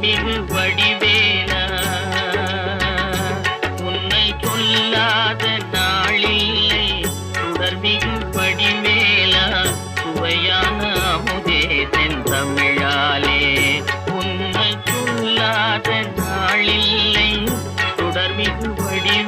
மிகு வடிவேலா. உன்னை சொல்லாத நாளில்லை சுடர் மிகு வடிவேலா. சுவையான அமுதே செந்தமிழாலே. உன்னை சொல்லாத நாளில்லை சுடர் மிகு வடிவே